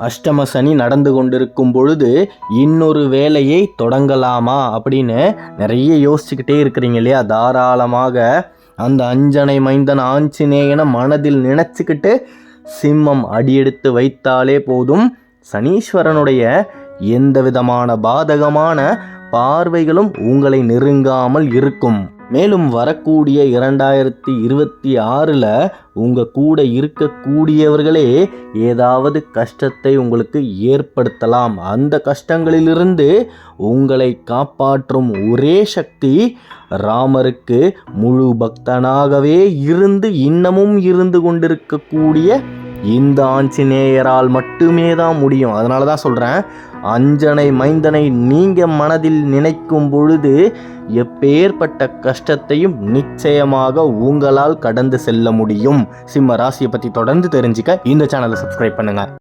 அஷ்டம சனி நடந்து கொண்டிருக்கும் பொழுது இன்னொரு வேலையை தொடங்கலாமா அப்படின்னு நிறைய யோசிச்சுக்கிட்டே இருக்கிறீங்க இல்லையா? தாராளமாக அந்த அஞ்சனை மைந்தன் ஆஞ்சநேயனை மனதில் நினச்சிக்கிட்டு சிம்மம் அடியெடுத்து வைத்தாலே போதும். சனீஸ்வரனுடைய எந்த விதமான பாதகமான பார்வைகளும் உங்களை நெருங்காமல் இருக்கும். மேலும் வரக்கூடிய இரண்டாயிரத்தி இருபத்தி ஆறில் உங்கள் கூட இருக்கக்கூடியவர்களே ஏதாவது கஷ்டத்தை உங்களுக்கு ஏற்படுத்தலாம். அந்த கஷ்டங்களிலிருந்து உங்களை காப்பாற்றும் ஒரே சக்தி ராமருக்கு முழு பக்தனாகவே இருந்து இன்னமும் இருந்து கொண்டிருக்கக்கூடிய இந்த ஆஞ்சநேயரால் மட்டுமே தான் முடியும். அதனால தான் சொல்கிறேன் அஞ்சனை மைந்தனை நீங்கள் மனதில் நினைக்கும் பொழுது எப்பேற்பட்ட கஷ்டத்தையும் நிச்சயமாக உங்களால் கடந்து செல்ல முடியும். சிம்ம ராசியை பற்றி தொடர்ந்து தெரிஞ்சுக்க இந்த சேனலை சப்ஸ்கிரைப் பண்ணுங்கள்